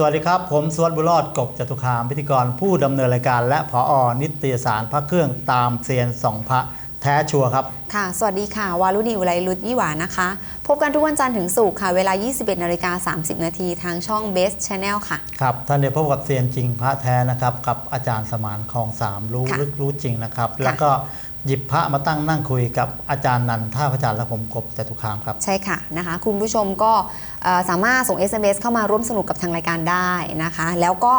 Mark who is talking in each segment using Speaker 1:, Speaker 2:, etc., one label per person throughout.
Speaker 1: สวัสดีครับ ผมสวัสดิ์บุญรอดกบจตุคามพิธีกรผู้ดำเนินรายการ และผออนิตยสารพระเครื่องตามเซียนสองพระแท้ชัวร์ครับ
Speaker 2: ค่ะ สวัสดีค่ะ วารุณีอุไรรุตยี่หวานะคะ พบกันทุกวันจันทร์ถึงศุกร์ค่ะ เวลา 21นาฬิกา30 นาทีทางช่อง Best Channel ค่ะ
Speaker 1: ครับ ท่านได้พบกับเซียนจริงพระแท้นะครับ กับอาจารย์สมานคลองสามรู้
Speaker 2: ค่ะ
Speaker 1: ลึกรู้จริงนะครับ
Speaker 2: ค่ะ
Speaker 1: แล้วก็ หยิบพระมาตั้งนั่งคุยกับอาจารย์นันท่าพระจันทร์และผมกบจตุคามครับ
Speaker 2: ใช่ค่ะนะคะ คุณผู้ชมก็เอ่อสามารถส่ง SMS เข้ามาร่วมสนุกกับทางรายการได้นะคะ แล้วก็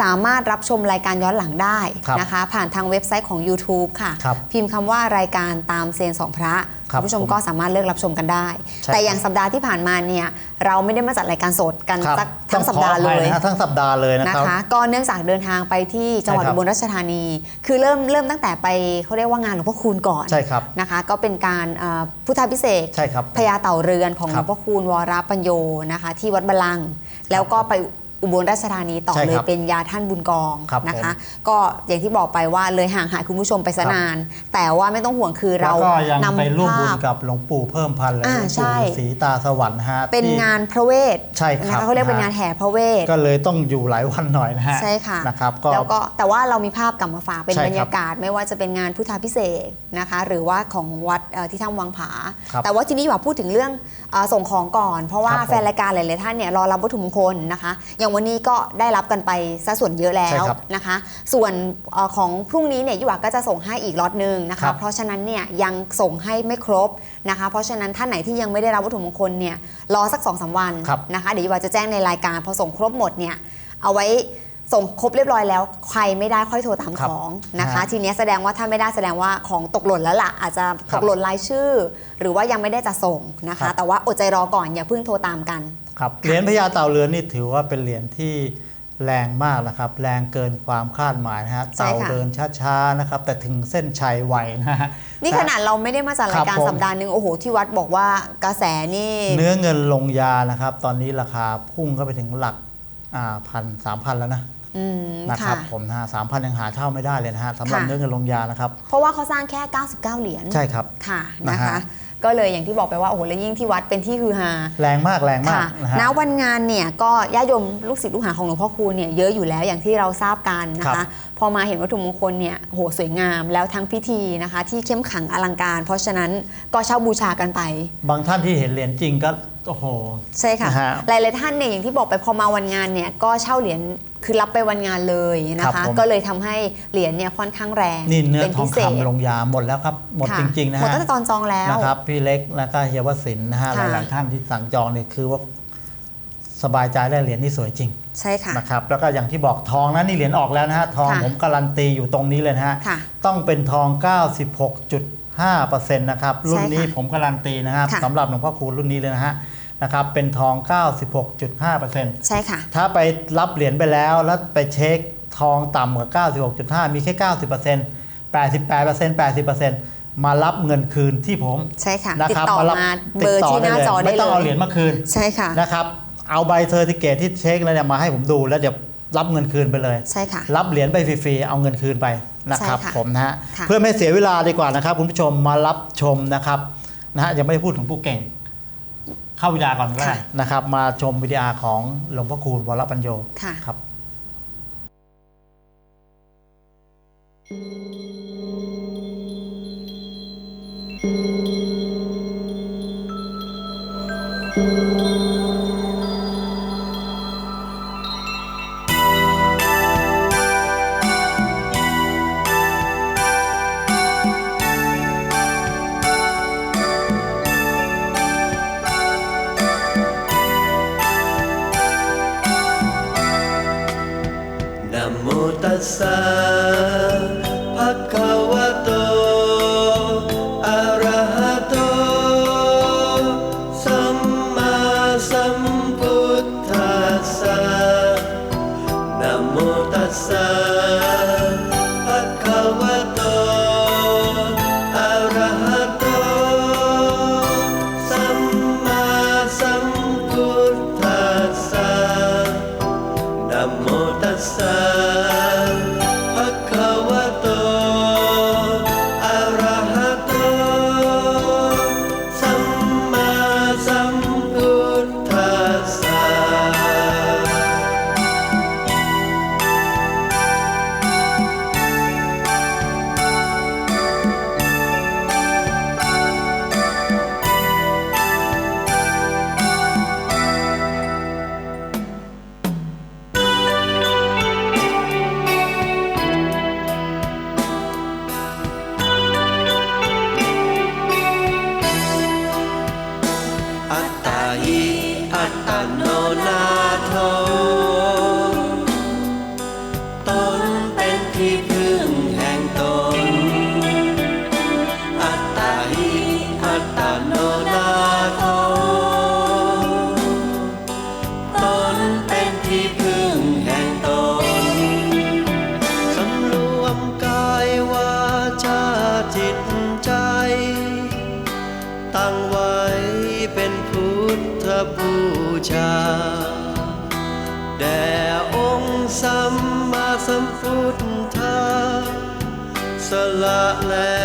Speaker 2: สามารถรับชมรายการย้อนหลังได้
Speaker 1: ครับ
Speaker 2: นะคะ ผ่านทางเว็บไซต์ของ YouTube ค่ะ
Speaker 1: ครับ
Speaker 2: พิมพ์คำว่ารายการตามเซียนสองพระ
Speaker 1: ครับ
Speaker 2: ณผู้ชม
Speaker 1: ผม
Speaker 2: ก็สามารถเลือกรับชมกันได้
Speaker 1: ใช่
Speaker 2: แต่อย่างสัปดาห์ที่ผ่านมาเนี่ยเราไม่ได้มาจัดรายการสดกัน
Speaker 1: ครับ
Speaker 2: สักทั้งสัปดาห์
Speaker 1: ต้องขออ
Speaker 2: เล
Speaker 1: ภั
Speaker 2: ย
Speaker 1: นะฮะทั้งสัปดาห์เลยนะ
Speaker 2: นะครับคะ ก็เนื่องจากเดินทางไปที่จังหวัด
Speaker 1: ใช่ครับ
Speaker 2: อุบลราชธานี คือเริ่มเริ่มตั้งแต่ไปเขาเรียกว่างานหลวงพ่อคูณก่อน
Speaker 1: ใช่ครับ
Speaker 2: นะคะ ก็เป็นการเอ่อพุทธพิเศษก
Speaker 1: ใช่ครับ
Speaker 2: พญาเต่าเรือนของห
Speaker 1: ค
Speaker 2: ล
Speaker 1: รั
Speaker 2: ว
Speaker 1: บ
Speaker 2: งพ่อคูณวรปัญโยนะคะ ที่วัดบาลังก์แล้วก็ไป อุบลราชธานีต่อ
Speaker 1: ใช่
Speaker 2: เล
Speaker 1: ค
Speaker 2: ย
Speaker 1: รับ
Speaker 2: เป็นยาท่านบุญกอง
Speaker 1: ครับ
Speaker 2: นะคะ ก็อย่างที่บอกไปว่าเลยห่างหายคุณผู้ชมไปซะ
Speaker 1: ครับ
Speaker 2: นาน แต่ว่าไม่ต้องห่วงคือ
Speaker 1: แล้
Speaker 2: เรา
Speaker 1: วก็ยัง
Speaker 2: นำ
Speaker 1: ไปร่วมบุญ
Speaker 2: ภาพ
Speaker 1: กับหลวงปู่เพิ่มพันธุ์และหล
Speaker 2: อ่าว
Speaker 1: ง
Speaker 2: ใช่
Speaker 1: ปู่ศรีตาสวรรค์นะฮะ
Speaker 2: เป็น
Speaker 1: ที่
Speaker 2: งานพระเวท
Speaker 1: ใช่ครับ
Speaker 2: นะคะเขาเรียกเป็น
Speaker 1: นะฮะ
Speaker 2: งานแห่พระเวท
Speaker 1: ก็เลยต้องอยู่หลายวันหน่อยนะฮะ
Speaker 2: ใช่ค่ะ
Speaker 1: นะครับก็
Speaker 2: แล้วก็แต่ว่าเรามีภาพกลับมาฝากเป็น
Speaker 1: ใช่ครับ
Speaker 2: บรรยากาศ ไม่ว่าจะเป็นงานพุทธาพิเศษกนะคะ หรือว่าของวัดเอ่อที่ถ้ำวังผา
Speaker 1: ครับ
Speaker 2: แต่ว่าทีนี้อยากพูดถึงเรื่องเออส่งของก่อน เพราะว่า
Speaker 1: ครับผม
Speaker 2: แฟนรายการหลายๆท่านเนี่ยรอรับวัตถุมงคลนะคะอย่างวันนี้ก็ได้รับกันไปซะส่วนเยอะแล้
Speaker 1: ใช่
Speaker 2: ว
Speaker 1: ครับ
Speaker 2: นะคะ ส่วนเอ่อของพรุ่งนี้เนี่ยยุวาก็จะส่งให้อีกล็อตหนึ่งนะ
Speaker 1: ครั
Speaker 2: คะ
Speaker 1: บ
Speaker 2: เพราะฉะนั้นเนี่ยยังส่งให้ไม่ครบนะคะ เพราะฉะนั้นท่านไหนที่ยังไม่ได้รับวัตถุมงคลเนี่ยรอสัก2อสวัน
Speaker 1: ครับ
Speaker 2: นะคะเดี๋ยวยุวาจะแจ้งในรายการพอส่งครบหมดเนี่ยเอาไว้ส่งครบเรียบร้อยแล้วใครไม่ได้ค่อยโทรตาม
Speaker 1: ครั
Speaker 2: ข
Speaker 1: บ
Speaker 2: องนะคะ
Speaker 1: ฮะ
Speaker 2: ทีเนี้ยแสดงว่าถ้าไม่ได้แสดงว่าของตกหล่นแล้วล่ะ อาจจะ
Speaker 1: ครั
Speaker 2: ต
Speaker 1: บ
Speaker 2: กหล่นรายชื่อ หรือว่ายังไม่ได้จะส่งนะ
Speaker 1: ครั
Speaker 2: คะ
Speaker 1: บ
Speaker 2: แต่ว่าอดใจรอก่อนอย่าเพิ่งโทรตามกัน
Speaker 1: ครับเหรียญพญาเต่าเรือนนี่ถือว่าเป็นเหรียญที่แรงมากนะครับ แรงเกินความคาดหมายนะฮะ
Speaker 2: ใช่
Speaker 1: เต่า
Speaker 2: ค่ะ
Speaker 1: เดินช้าๆนะครับ แต่ถึงเส้นชัยไวนะฮะ
Speaker 2: นี่ขนาดเราไม่ได้มาจัดรายการ
Speaker 1: ครับผม
Speaker 2: สัปดาห์หนึ่งโอ้โหที่วัดบอกว่ากระแสนี่
Speaker 1: เนื้อเงินลงยานะครับ ตอนนี้ราคาพุ่งเข้าไปถึงหลักอ่าพันสามพันแล้วนะ
Speaker 2: อืม
Speaker 1: นะครับ
Speaker 2: ค่ะ
Speaker 1: ผมนะฮะสามพันยังหาเช่าไม่ได้เลยนะฮะสำหรับ
Speaker 2: ค่ะ
Speaker 1: เนื้อเงินลงยานะครับ
Speaker 2: เพราะว่าเขาสร้างแค่ 99 เหรียญ
Speaker 1: ใช่ครับ
Speaker 2: ค่ะ
Speaker 1: นะ
Speaker 2: นะ
Speaker 1: ฮะ
Speaker 2: คะ ก็เลยอย่างที่บอกไปว่าโอ้โหแล้วยิ่งที่วัดเป็นที่ฮือฮา
Speaker 1: แรงมากแรงมาก
Speaker 2: ค่ะ
Speaker 1: นะฮะ
Speaker 2: ณวันงานเนี่ยก็ญาติโยมลูกศิษย์ลูกหาของหลวงพ่อคูณเนี่ยเยอะอยู่แล้วอย่างที่เราทราบกันนะ
Speaker 1: ครั
Speaker 2: คะ
Speaker 1: บ
Speaker 2: พอมาเห็นวัตถุมงคลเนี่ยโหสวยงามแล้วทั้งพิธีนะคะ ที่เข้มขลังอลังการ เพราะฉะนั้นก็เช่าบูชากันไป
Speaker 1: บางท่านที่เห็นเหรียญจริงก็ โอ้โห
Speaker 2: ใช่ค่ะ
Speaker 1: นะฮะ
Speaker 2: หลายๆท่านเนี่ยอย่างที่บอกไปพอมาวันงานเนี่ยก็เช่าเหรียญ คือรับไปวันงานเลยนะ
Speaker 1: ครั
Speaker 2: คะ
Speaker 1: บผม
Speaker 2: ก็เลยทำให้เหรียญเนี่ยค่อนข้างแรง
Speaker 1: นี่เนื้อ
Speaker 2: เป็น
Speaker 1: ทอ
Speaker 2: พิ
Speaker 1: ง
Speaker 2: เศษ
Speaker 1: คำลงยาหมดแล้วครับ หมด
Speaker 2: ค่
Speaker 1: จริงๆนะ
Speaker 2: หมด
Speaker 1: ฮะ
Speaker 2: ตั้งแต่ตอนจองแล้ว
Speaker 1: นะครับพี่เล็กแล้วก็เฮียวสินนะฮะห
Speaker 2: ค่ะ
Speaker 1: ลายๆท่านที่สั่งจองเนี่ยคือว่าสบายใจได้เหรียญที่สวยจริง
Speaker 2: ใช่ค่ะ
Speaker 1: นะครับแล้วก็อย่างที่บอกทองนะนี่เหรียญออกแล้วนะฮะทอง
Speaker 2: ค่ะ
Speaker 1: ผมการันตีอยู่ตรงนี้เลยนะฮะ
Speaker 2: ค่ะ
Speaker 1: ต้องเป็นทอง 96.5%นะครับรุ่นนี้
Speaker 2: ใช่ค่ะ
Speaker 1: ผมการันตีนะครับ
Speaker 2: ค่ะ
Speaker 1: สำหรับหลวงพ่อคูณรุ่นนี้เลยนะฮะ นะครับเป็นทอง 96.5%
Speaker 2: ใช่ค่ะ
Speaker 1: ถ้าไปรับเหรียญไปแล้วแล้วไปเช็คทองต่ำกว่า 96.5 มีแค่ 90% 88% 80%มารับเงินคืนที่ผม
Speaker 2: ใช่ค่ะ
Speaker 1: นะ
Speaker 2: ติด
Speaker 1: ครับ
Speaker 2: ต่อ
Speaker 1: รับ
Speaker 2: มาเบอร์ที่หน้าจอได้
Speaker 1: ไม่
Speaker 2: เล
Speaker 1: ต้องเอา
Speaker 2: ย
Speaker 1: เหรียญมาคืน
Speaker 2: ใช่ค่ะ
Speaker 1: นะครับเอาใบเซอร์ติเกตที่เช็คแล้วเนี่ยมาให้ผมดูแล้วเดี๋ยวรับเงินคืนไปเลย
Speaker 2: ใช่ค่ะ
Speaker 1: รับเหรียญไปฟรีๆเอาเงินคืนไปนะครับ
Speaker 2: ใช่ค่ะ
Speaker 1: ผมนะฮะ
Speaker 2: ค่ะ
Speaker 1: เพื่อไม่เสียเวลาดีกว่านะครับคุณผู้ชมมารับชมนะครับนะฮะยังไม่ได้พูดถึงผู้เก่ง เข้าวิดีอาก่อนก็ได้นะครับ มาชมวิดีอาของหลวงพ่อคูณวรปัญโย
Speaker 2: ค่ะ
Speaker 1: ครับ
Speaker 3: นะ บูชา แด่องค์สัมมาสัมพุทธาสละแล้ว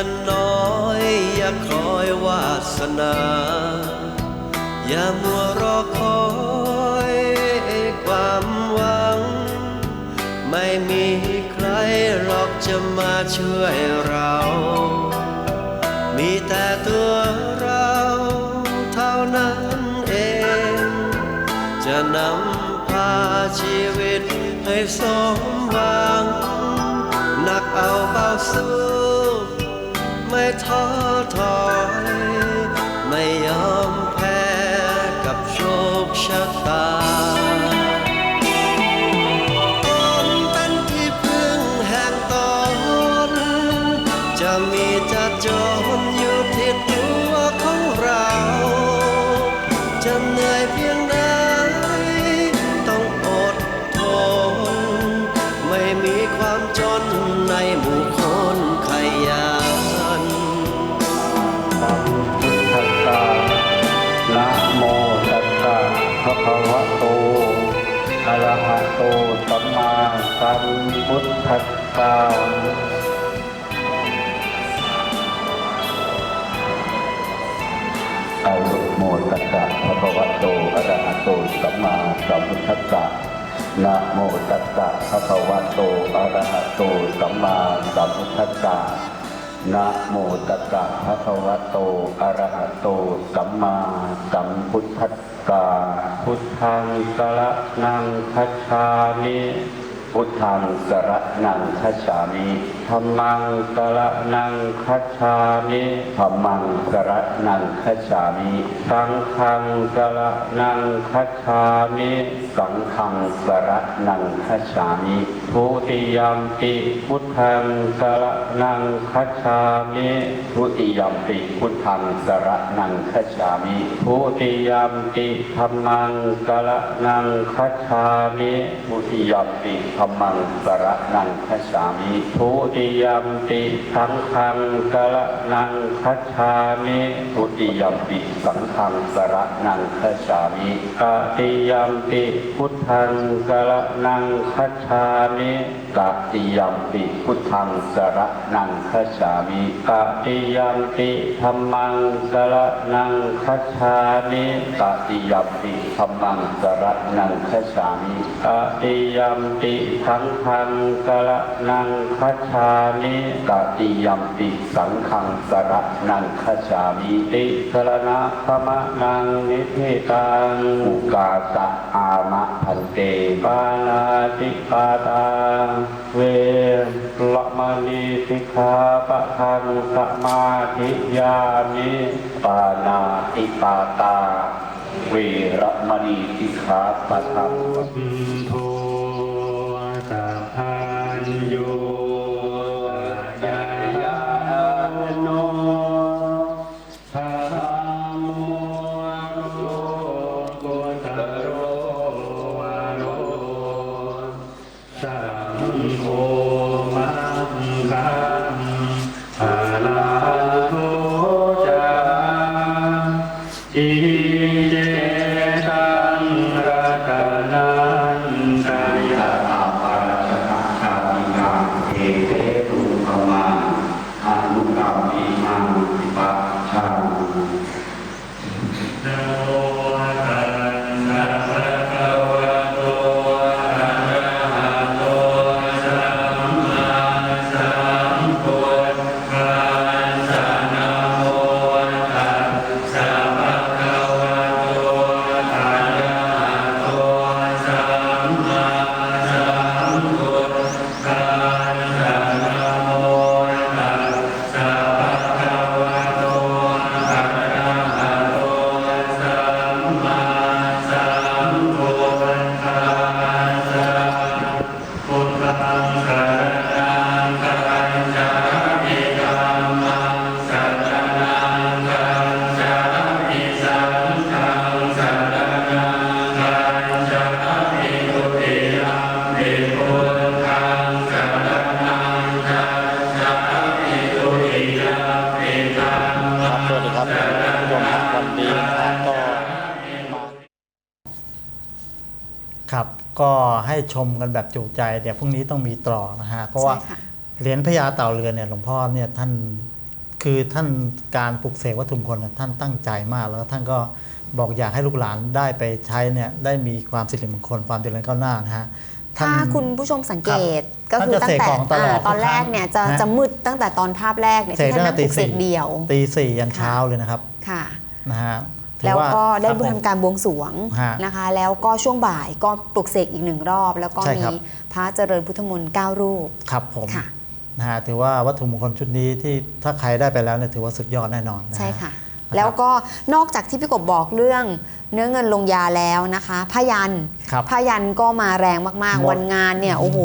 Speaker 3: งินน้อย อย่าคอยวาสนา อย่ามัวรอคอยความหวัง ไม่มีใครหรอกจะมาช่วยเรา มีแต่ตัวเราเท่านั้นเอง จะนำพาชีวิตให้สมหวังหนักเอาเบาสู้ ไม่ท้อถอย
Speaker 4: ธัสสะอะโมตัสสะภะคะวะโตอะระหะโตสัมมาสัมพุทธัสสะนะโมตัสสะภะคะวะโตอะระหะโตสัมมาสัมพุทธัสสะนะโมตัสสะภะคะวะโตอะระหะโตสัมมาสัมพุทธัสสะพุทธังสระนังคัจฉามิ พุทธังสระนังคัจฉามิ ธัมมังสระนังคัจฉามิธัมมังสระนังคัจฉามิ สังฆังสระนังคัจฉามิ สังฆังสระนังคัจฉามิทุติยัมปิพุทธังสระนังคัจฉามิทุติยัมปิพุทธังสระนังคัจฉามิทุติยัมปิธัมมังสระนังคัจฉามิทุติยัมปิธัมมังสระนังคัจฉามิทุติติยัมปิสังฆังสระนังคัจฉามิทุติยัมปิสังฆังสระนังคัจฉามิตติยัมปิพุทธังสระนังคัจฉามิตติยัมปิพุทธังสระนังคัจฉามิตติยัมปิธัมมังสระนังคัจฉามิตติยัมปิธัมมังสระนังคัจฉามิตติยัมปิสังฆังสระนังคัจฉามิตติยัมปิสังฆังสระนังคัจามิติสรณะขมะนังนิพิตังอุกาสะอามะพันเตปานาติปาตาเวละมณีสิกขาปะทังสมาธิยามิปานาติปาตา เวระมณีสิกขาปะทัง
Speaker 5: โทสั
Speaker 1: ชมกันแบบจุใจเดี๋ยวพรุ่งนี้ต้องมีต่อนะฮะเพราะว่า
Speaker 2: ใช่ค่ะ
Speaker 1: เหรียญพญาเต่าเรือนเนี่ยหลวงพ่อเนี่ยท่านคือท่านการปลุกเสกวัตถุมงคลเนี่ยท่านตั้งใจมาก แล้วท่านก็บอกอยากให้ลูกหลานได้ไปใช้เนี่ยได้มีความสิริมงคลความเจริญก้าวหน้านะฮะท่
Speaker 2: ถ้านคุณผู้ชมสังเกต
Speaker 1: ครั
Speaker 2: ก็
Speaker 1: บ
Speaker 2: คือตั้งแต่
Speaker 1: ท่านจะเสกของตลอดา
Speaker 2: ตอนแรกเนี่ยจะ
Speaker 1: ทุกครั้ง
Speaker 2: จะมืดตั้งแต่ตอนภาพแรกเนี่ย
Speaker 1: เสก
Speaker 2: ที่
Speaker 1: ตั้
Speaker 2: ท่างน
Speaker 1: แต่
Speaker 2: นั่งป
Speaker 1: ตี
Speaker 2: ลุกเส
Speaker 1: สี่
Speaker 2: กเดียว
Speaker 1: ตีสี่ยันเช้าเลยนะครับ
Speaker 2: ค่ะ
Speaker 1: นะฮะถือ
Speaker 2: แล้วก็ได้
Speaker 1: ครับผม
Speaker 2: ทำการบวงสรวง
Speaker 1: ฮะ
Speaker 2: นะคะ แล้วก็ช่วงบ่ายก็ปลุกเสกอีกหนึ่งรอบ แล้วก็
Speaker 1: ใช่
Speaker 2: มี
Speaker 1: ครับ
Speaker 2: พระเจริญพุทธมนต์เก้ารูป
Speaker 1: ครับผม
Speaker 2: ค่ะ
Speaker 1: นะฮะถือว่าวัตถุมงคลชุดนี้ที่ถ้าใครได้ไปแล้วเนี่ยถือว่าสุดยอดแน่นอนนฮ
Speaker 2: ใช่ค่ะ
Speaker 1: นะครับ
Speaker 2: แล้วก็นอกจากที่พี่กบบอกเรื่องเนื้อเงินลงยาแล้วนะคะพยัน
Speaker 1: ครับ
Speaker 2: พยันก็มาแรงมาก
Speaker 1: หมด
Speaker 2: ๆวันงานเนี่ยโอ้โห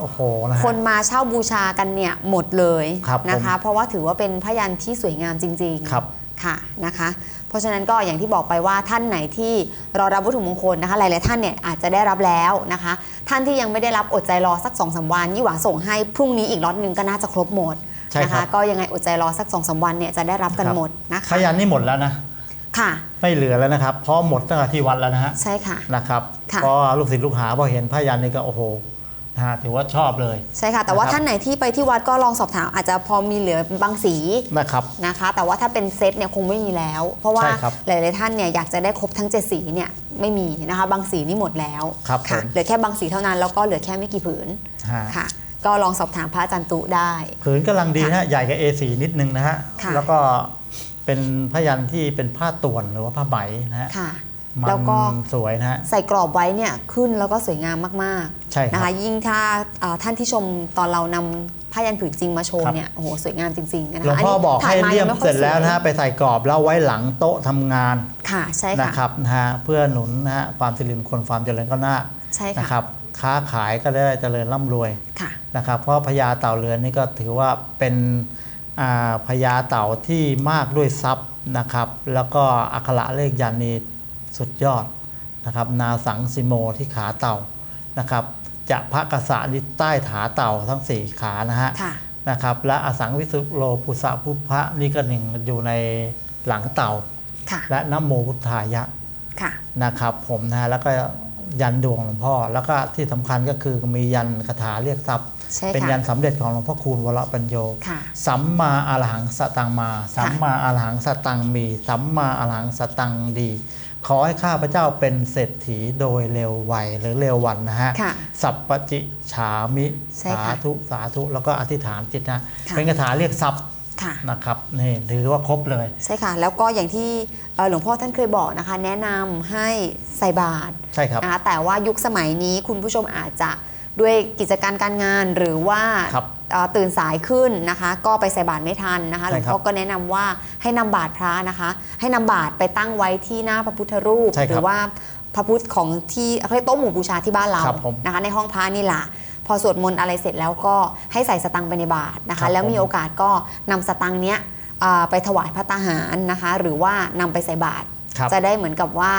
Speaker 1: โอ้โหนะฮะ
Speaker 2: คนมาเช่าบูชากันเนี่ยหมดเลย
Speaker 1: ครับ
Speaker 2: นะคะ
Speaker 1: ผม
Speaker 2: เพราะว่าถือว่าเป็นพยันที่สวยงามจริงๆ
Speaker 1: ครับ
Speaker 2: ค่ะนะคะเพ ราะฉะนั้นก็อย่างที่บอกไปว่าท่านไหนที่รอรับวัตถุมงคลนะคะ หลาย ๆ ท่านเนี่ยอาจจะได้รับแล้วนะคะ ท่านที่ยังไม่ได้รับอดใจรอสัก2อสวันยี่หวาส่งให้พรุ่งนี้อีกล็อตหนึ่งก็น่าจะครบหมด
Speaker 1: ใช่
Speaker 2: นะ
Speaker 1: ครั
Speaker 2: คะ
Speaker 1: บ
Speaker 2: ก็ยังไงอดใจรอสัก2อสวันเนี่ยจะได้รับกัน
Speaker 1: ครับ
Speaker 2: หมดนะคะ
Speaker 1: พยันนี่หมดแล้วนะ
Speaker 2: ค่ะ
Speaker 1: ไม่เหลือแล้วนะครับเพราะหมดตั้งแต่ที่วัดแล้วนะฮะ
Speaker 2: ใช่ค่ะ
Speaker 1: นะครับ
Speaker 2: ค่ะ
Speaker 1: เพราะลูกศิษย์ลูกหาพอเห็นพยันนี่ก็โอ้โห นะฮะถือว่าชอบเลย
Speaker 2: ใช่ค่ะ แต่ว่า
Speaker 1: นะครับ
Speaker 2: ท่านไหนที่ไปที่วัดก็ลองสอบถามอาจจะพอมีเหลือบางสี
Speaker 1: นะครับ
Speaker 2: นะคะ แต่ว่าถ้าเป็นเซตเนี่ยคงไม่มีแล้ว เพราะว่า
Speaker 1: ใช่ครับ
Speaker 2: หลายๆท่านเนี่ยอยากจะได้ครบทั้ง7สีเนี่ยไม่มีนะคะ บางสีนี่หมดแล้ว
Speaker 1: ครับ
Speaker 2: ค่ะ
Speaker 1: ผม
Speaker 2: เหลือแค่บางสีเท่านั้นแล้วก็เหลือแค่ไม่กี่ผืน
Speaker 1: ฮะ
Speaker 2: ค่ะ ก็ลองสอบถามพระอาจารย์ตุได้
Speaker 1: ผืนกำลังดีนะฮะใหญ่กับ A4 นิดนึงนะฮะ
Speaker 2: ค่ะ
Speaker 1: แล้วก็เป็นพยันที่เป็นผ้าต่วนหรือว่าผ้าไหมนะฮะ
Speaker 2: ค่ะ
Speaker 1: มัน
Speaker 2: แล้วก็
Speaker 1: สวยนะฮะ
Speaker 2: ใส่กรอบไว้เนี่ยขึ้นแล้วก็สวยงามมาก
Speaker 1: ใช่
Speaker 2: ๆ
Speaker 1: ค
Speaker 2: นะ
Speaker 1: รั
Speaker 2: คะ
Speaker 1: บ
Speaker 2: ยิ่งถ้าเอ่อท่านที่ชมตอนเรานำผ้ายันผืนจริงมาโชว์
Speaker 1: ครับ
Speaker 2: เนี่ยโอ้โหสวยงามจริงๆนะคะ
Speaker 1: หลวงพ่อบอก
Speaker 2: ถ่า
Speaker 1: ให้
Speaker 2: มา
Speaker 1: เลี่ยม
Speaker 2: งไค่อ
Speaker 1: เสร็จแล้วนะฮะ
Speaker 2: สย
Speaker 1: ไปใส่กรอบแล้วไว้หลังโต๊ะทำงาน
Speaker 2: ค่ะใช่
Speaker 1: นะ
Speaker 2: ค่ะ
Speaker 1: ครับนะฮะเพื่อหนุนนะฮะความสิริมงคลความเจริญก้าวหน้า
Speaker 2: ใช่
Speaker 1: นะค
Speaker 2: ค่ะ
Speaker 1: รับค้าขายก็ได้เจริญร่ำรวย
Speaker 2: ค่ะ
Speaker 1: นะครับเพราะพญาเต่าเรือนนี่ก็ถือว่าเป็นอ่าพญาเต่าที่มากด้วยทรัพย์นะครับ แล้วก็อักขระเลขยันนี สุดยอดนะครับนาสังสิโมที่ขาเต่านะครับจะพระกษะนิใต้ขาเต่าทั้งสี่ขานะฮะ
Speaker 2: ค่ะ
Speaker 1: นะครับและอสังวิสุโลปุสะพุพะนี่ก็หนึ่งอยู่ในหลังเต่า
Speaker 2: ค่ะ
Speaker 1: และนะโมพุทธายะ
Speaker 2: ค่ะ
Speaker 1: นะครับผมนะฮะแล้วก็ยันดวงหลวงพ่อ แล้วก็ที่สำคัญก็คือมียันคาถาเรียกทรัพย์
Speaker 2: ใช่
Speaker 1: เป็น
Speaker 2: ค่ะ
Speaker 1: ยันสำเร็จของหลวงพ่อคูณวรปัญโย
Speaker 2: ค่ะ
Speaker 1: สัมมาอรหังสตังมา สัมมาอรหังสตังมี สัมมาอรหังสตังดี ขอให้ข้าพเจ้าเป็นเศรษฐีโดยเร็วไวหรือเร็ววันนะฮะ
Speaker 2: ค่ะ
Speaker 1: สัพปจิฉามิ
Speaker 2: ใช่
Speaker 1: สา
Speaker 2: ค่ะ
Speaker 1: ธุสาธุ แล้วก็อธิษฐานจิตนะ
Speaker 2: ค่ะ
Speaker 1: เป็นคาถาเรียกทรัพย์
Speaker 2: ค่ะ
Speaker 1: นะครับนี่ถือว่าครบเลย
Speaker 2: ใช่ค่ะ แล้วก็อย่างที่เอ่อหลวงพ่อท่านเคยบอกนะคะ แนะนำให้ใส่บาตร
Speaker 1: ใช่ครับ
Speaker 2: นะคะแต่ว่ายุคสมัยนี้คุณผู้ชมอาจจะ ด้วยกิจการการงานหรือว่า
Speaker 1: ครับ
Speaker 2: เอ่อตื่นสายขึ้นนะคะ ก็ไปใส่บาตรไม่ทันนะคะห
Speaker 1: ใช่
Speaker 2: ลวง
Speaker 1: ครับ
Speaker 2: พ่อก็แนะนำว่าให้นำบาตรพระนะคะ ให้นำบาตรไปตั้งไว้ที่หน้าพระพุทธรูป
Speaker 1: ใช่ครับ
Speaker 2: หรือว่าพระพุทธของที่เขาเรียกโต๊ะหมู่บูชาที่บ้านเรา
Speaker 1: ครับผม
Speaker 2: นะคะ ในห้องพระนี่แหละพอสวดมนต์อะไรเสร็จแล้วก็ให้ใส่สตังค์ไปในบาตรนะ
Speaker 1: ครั
Speaker 2: คะ
Speaker 1: บ
Speaker 2: แล้วมี
Speaker 1: ผม
Speaker 2: โอกาสก็นำสตังค์เนี้ยเอ่อไปถวายพระตาหารนะคะ หรือว่านำไปใส่บาตร
Speaker 1: ครับ
Speaker 2: จะได้เหมือนกับว่า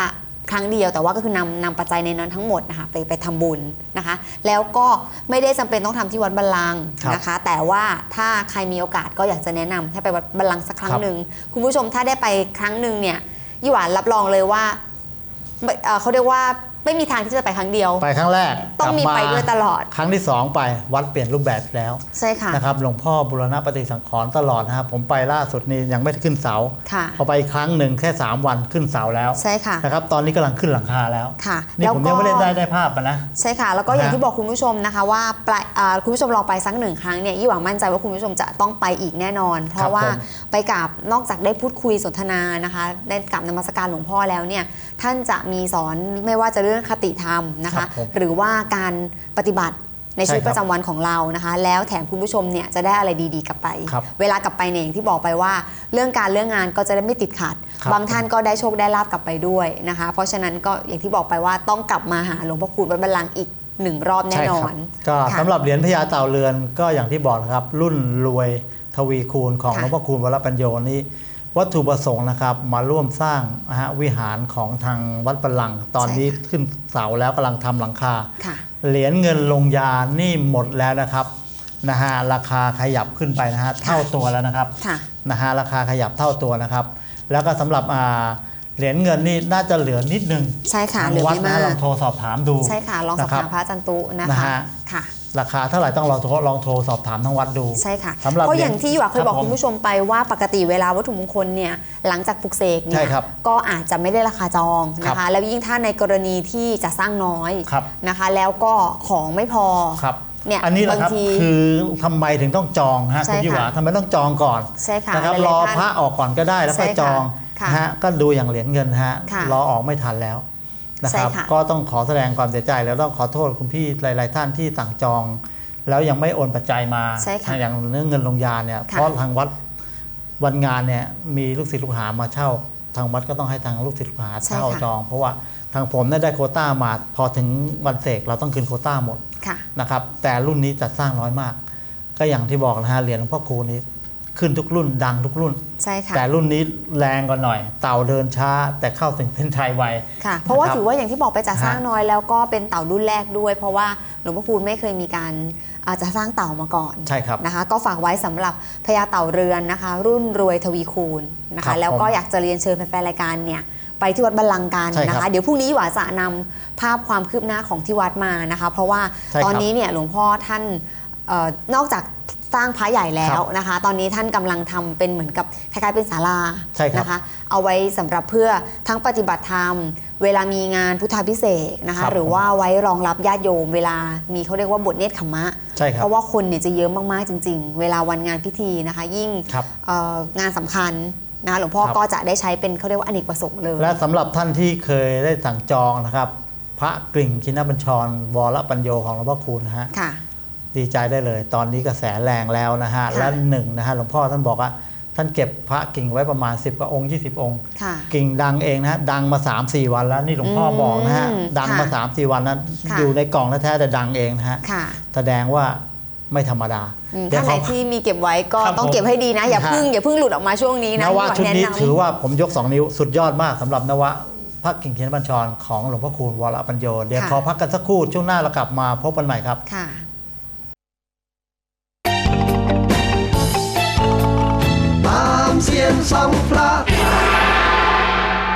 Speaker 2: ครั้งเดียวแต่ว่าก็คือนำนำปัจจัยในนั้นทั้งหมดนะคะไปไปทำบุญนะคะ แล้วก็ไม่ได้จำเป็นต้องทำที่วัดบัลลังก์
Speaker 1: ครับ
Speaker 2: นะคะ แต่ว่าถ้าใครมีโอกาสก็อยากจะแนะนำให้ไปวัดบัลลังก์สักครั้ง
Speaker 1: ครับ
Speaker 2: หนึ่งคุณผู้ชมถ้าได้ไปครั้งหนึ่งเนี่ยยี่หวานรับรองเลยว่าไม่เอ่อเขาเรียกว่า ไม่มีทางที่จะไปครั้งเดียว
Speaker 1: ไปครั้งแรก
Speaker 2: ต้องมี
Speaker 1: กลับา
Speaker 2: ไปด้วยตลอด
Speaker 1: ครั้งที่สองไปวัดเปลี่ยนรูปแบบแล้ว
Speaker 2: ใช่ค่ะ
Speaker 1: นะครับหลวงพ่อบุรณปฏิสังขรณ์ตลอดนะครับผมไปล่าสุดนี้ยังไม่ได้ขึ้นเสา
Speaker 2: ค่ะ
Speaker 1: พอไปอีกครั้งหนึ่งแค่ 3 วันขึ้นเสาแล้ว
Speaker 2: ใช่ค่ะ
Speaker 1: นะครับตอนนี้กำลังขึ้นหลังคาแล้ว
Speaker 2: ค่ะ
Speaker 1: นี่
Speaker 2: แล้ว
Speaker 1: ผม
Speaker 2: ก็
Speaker 1: ยังไม่ได้ได้ได้ภาพอะนะ
Speaker 2: ใช่ค่ะ แล้วก็อย่าง
Speaker 1: นะ
Speaker 2: ที่บอกคุณผู้ชมนะคะว่าปลายอ่าคุณผู้ชมลองไปสักหนึ่งครั้งเนี่ยยี่หวังมั่นใจว่าคุณผู้ชมจะต้องไปอีกแน่นอน เพ
Speaker 1: ครั
Speaker 2: ราะ
Speaker 1: บ
Speaker 2: ว่า
Speaker 1: ผม
Speaker 2: ไปกับนอกจากได้พูดคุยสนทนานะคะ ได้กับนมัสการหลวงพ่อแล้วเนี่ย ท่านจะมีสอนไม่ว่าจะเรื่องคติธรรมนะ
Speaker 1: ครั
Speaker 2: คะ
Speaker 1: บผม
Speaker 2: หรือว่าการปฏิบัติในชีวิต
Speaker 1: ใช่
Speaker 2: ป
Speaker 1: ครับ
Speaker 2: ระจำวันของเรานะคะ แล้วแถมคุณผู้ชมเนี่ยจะได้อะไรดีๆกลับไป
Speaker 1: ครับ
Speaker 2: เวลากลับไปเนี่ยอย่างที่บอกไปว่า เรื่องการเรื่องงานก็จะได้ไม่ติดขัด
Speaker 1: ครับ
Speaker 2: บางท่านก็ได้โชคได้ลาบกลับไปด้วยนะคะ เพราะฉะนั้นก็อย่างที่บอกไปว่าต้องกลับมาหาหลวงพ่อคูณวัดบัลลังก์อีกหนึ่งรอบแน่
Speaker 1: ใช่
Speaker 2: นอ
Speaker 1: ครับ
Speaker 2: น
Speaker 1: ก็
Speaker 2: ค่ะ
Speaker 1: สำหรับเหรียญพญาเต่าเรือนก็อย่างที่บอกนะครับ รุ่นรวยทวีคูณของห
Speaker 2: ค่ะ
Speaker 1: ลวงพ่อคูณวรปัญโยนี้ วัตถุประสงค์นะครับ มาร่วมสร้างนะฮะวิหารของทางวัดบัลลังก์ตอนนี้ขึ้นเสาแล้วกำลังทำหลังคา
Speaker 2: ค่ะ
Speaker 1: เหรียญเงินลงยานี่หมดแล้วนะครับนะฮะราคาขยับขึ้นไปนะฮะเท่าตัวแล้วนะครับ
Speaker 2: ค่ะ
Speaker 1: นะฮะราคาขยับเท่าตัวนะครับ แล้วก็สำหรับอ่าเหรียญเงินนี่น่าจะเหลือนิดนึง
Speaker 2: ใช่ค่ะ
Speaker 1: ทาง
Speaker 2: เหลือ
Speaker 1: วัด
Speaker 2: ไม่
Speaker 1: นะ
Speaker 2: มาก
Speaker 1: ลองโทรสอบถามดู
Speaker 2: ใช่ค่ะ ลองสอบ
Speaker 1: นะครั
Speaker 2: ถา
Speaker 1: บ
Speaker 2: มพระอาจันตุนะ
Speaker 1: นะคะฮะ
Speaker 2: ค่ะ
Speaker 1: ราคาเท่าไหร่ต้องลองโทรลองโทรสอบถามทางวัดดู
Speaker 2: ใช่ค่ะ
Speaker 1: สำหรับ
Speaker 2: เพราะอย่างที่อยู่อะเคยบอก
Speaker 1: ครับผม
Speaker 2: คุณผู้ชมไปว่าปกติเวลาวัตถุมงคลเนี่ยหลังจากปลุกเสกเนี่
Speaker 1: ใช่
Speaker 2: ย
Speaker 1: ครับ
Speaker 2: ก็อาจจะไม่ได้ราคาจองนะ
Speaker 1: ครั
Speaker 2: คะ
Speaker 1: บ
Speaker 2: แล้วยิ่งถ้าในกรณีที่จะสร้างน้อย
Speaker 1: ครับ
Speaker 2: นะคะ แล้วก็ของไม่พอ
Speaker 1: ครับ
Speaker 2: เนี่ย
Speaker 1: อันนี้แหละครับ
Speaker 2: บางที
Speaker 1: คือทำไมถึงต้องจองฮะ
Speaker 2: ใช่
Speaker 1: คุณยี่หวา
Speaker 2: ค่ะ
Speaker 1: ทำไมต้องจองก่อน
Speaker 2: ใช่ค่ะ
Speaker 1: นะครับ
Speaker 2: หลายๆ
Speaker 1: รอ
Speaker 2: ท่าน
Speaker 1: พระออกก่อนก็ได้แล้ว
Speaker 2: ใช่
Speaker 1: ค่อย
Speaker 2: ค่ะ
Speaker 1: จอง
Speaker 2: ค่ะ
Speaker 1: นะฮะก็ดูอย่างเหรียญเงินนะฮะ
Speaker 2: ค่ะ
Speaker 1: รอออกไม่ทันแล้ว นะครับ
Speaker 2: ใช่ค่ะ
Speaker 1: ก็ต้องขอแสดงความเสียใจ แล้วต้องขอโทษคุณพี่หลาย ๆ ท่านที่สั่งจอง แล้วยังไม่โอนปัจจัยมา
Speaker 2: ใช่ค่ะ
Speaker 1: อย่างเรื่องเงินลงยาเนี่ย
Speaker 2: ค่ะ
Speaker 1: เพราะทางวัดวันงานเนี่ยมีลูกศิษย์ลูกหามาเช่า ทางวัดก็ต้องให้ทางลูกศิษย์ลูกหาเช่าจอง เพราะว่าทางผมเนี่ยได้โควต้ามาพอถึงวันเสกเราต้องคืนโควต้าหมด
Speaker 2: ค่ะ
Speaker 1: นะครับแต่รุ่นนี้จัดสร้างน้อยมาก ก็อย่างที่บอกนะฮะเหรียญหลวงพ่อคูณนี้ ขึ้นทุกรุ่นดังทุกรุ่น
Speaker 2: ใช่ค่ะ
Speaker 1: แต่รุ่นนี้แรงกว่าหน่อย เต่าเดินช้า แต่เข้าถึงเส้นชัยไว
Speaker 2: ค่ะ เพราะว่า
Speaker 1: นะครับ
Speaker 2: ถือว่าอย่างที่บอกไปจัดสร้าง
Speaker 1: ฮะ
Speaker 2: น้อยแล้วก็เป็นเต่ารุ่นแรกด้วย เพราะว่าหลวงพ่อคูณไม่เคยมีการอาจจะสร้างเต่ามาก่อน
Speaker 1: ใช่ครับ
Speaker 2: นะคะ ก็ฝากไว้สำหรับพญาเต่าเรือนนะคะ รุ่นรวยทวีคูณนะ
Speaker 1: ครั
Speaker 2: คะ
Speaker 1: บ
Speaker 2: แล้วก็
Speaker 1: ผม
Speaker 2: อยากจะเรียนเชิญแฟนๆรายการเนี่ยไปที่วัดบัลลังก์กัน
Speaker 1: ใช่ครับ
Speaker 2: นะคะ เดี๋ยวพรุ่งนี้หวาจะนำภาพความคืบหน้าของที่วัดมานะคะ เพราะว่า
Speaker 1: ใช่ครับ
Speaker 2: ตอนนี้เนี่ยหลวงพ่อท่านเออนอกจาก สร้างพระใหญ่แล้วนะคะ ตอนนี้ท่านกำลังทำเป็นเหมือนกับคล้ายๆเป็นศาลา
Speaker 1: ใช่ครับ
Speaker 2: นะคะ เอาไว้สำหรับเพื่อทั้งปฏิบัติธรรม เวลามีงานพุทธาพิเศษกนะ
Speaker 1: ค
Speaker 2: คะ
Speaker 1: รับ
Speaker 2: หรือว่าไว้รองรับญาติโยม เวลามีเขาเรียกว่าบทเนตรขมมะ
Speaker 1: ใช่ครับ
Speaker 2: เพราะว่าคนเนี่ยจะเยอะมากๆจริง ๆ เวลาวันงานพิธีนะคะ ยิ่ง
Speaker 1: ครับ
Speaker 2: เอ่องานสำคัญนะคะหลวงพ่อ
Speaker 1: ครับ
Speaker 2: ก็จะได้ใช้เป็นเขาเรียกว่าอเนกประสงค์เลย
Speaker 1: และสำหรับท่านที่เคยได้สั่งจองนะครับ พระกริ่งชินบัญชรวรปัญโยของหลวงพ่อคูณนะฮะ
Speaker 2: ค่ะ
Speaker 1: ดีใจได้เลย ตอนนี้กระแสแรงแล้วนะฮะ
Speaker 2: ค่ะ
Speaker 1: และหนึ่งนะฮะหลวงพ่อท่านบอกว่าท่านเก็บพระกิ่งไว้ประมาณ 10กว่าองค์20 องค์
Speaker 2: ค่ะ
Speaker 1: กิ่งดังเองนะฮะดังมา 3-4 วันแล้วนี่หลวงพ่ออ
Speaker 2: ม
Speaker 1: บอกนะฮะดังมา
Speaker 2: ค่ะ
Speaker 1: 3-4 วันนั้น
Speaker 2: ค่ะ
Speaker 1: อยู่ในกล่องแท้ๆแต่ดังเองนะฮะ
Speaker 2: ค่ะ
Speaker 1: แสดงว่าไม่ธรรมดา
Speaker 2: อืม
Speaker 1: เดี๋ยว
Speaker 2: ท่านไหน
Speaker 1: ขอ
Speaker 2: ที่มีเก็บไว้ก็
Speaker 1: ครับ
Speaker 2: ต้อง
Speaker 1: ผม
Speaker 2: เก็บให้ดีนะ อย่า
Speaker 1: ฮะ
Speaker 2: เพึ่งอย่าเพึ่งหลุดออกมาช่วงนี้นะ
Speaker 1: นวะ
Speaker 2: ที่
Speaker 1: ชุด
Speaker 2: แนะ
Speaker 1: นี้
Speaker 2: นำ
Speaker 1: ถือว่าผมยก 2 นิ้วสุดยอดมากสำหรับนวะพระกิ่งเขียนบัญชรของหลวงพ่อคูณวรปัญโยเดี๋ยว
Speaker 2: ค่ะ
Speaker 1: ขอพักกันสักครู่ช่วงหน้าเรากลับมาพบกันใหม่ครับ
Speaker 3: เสี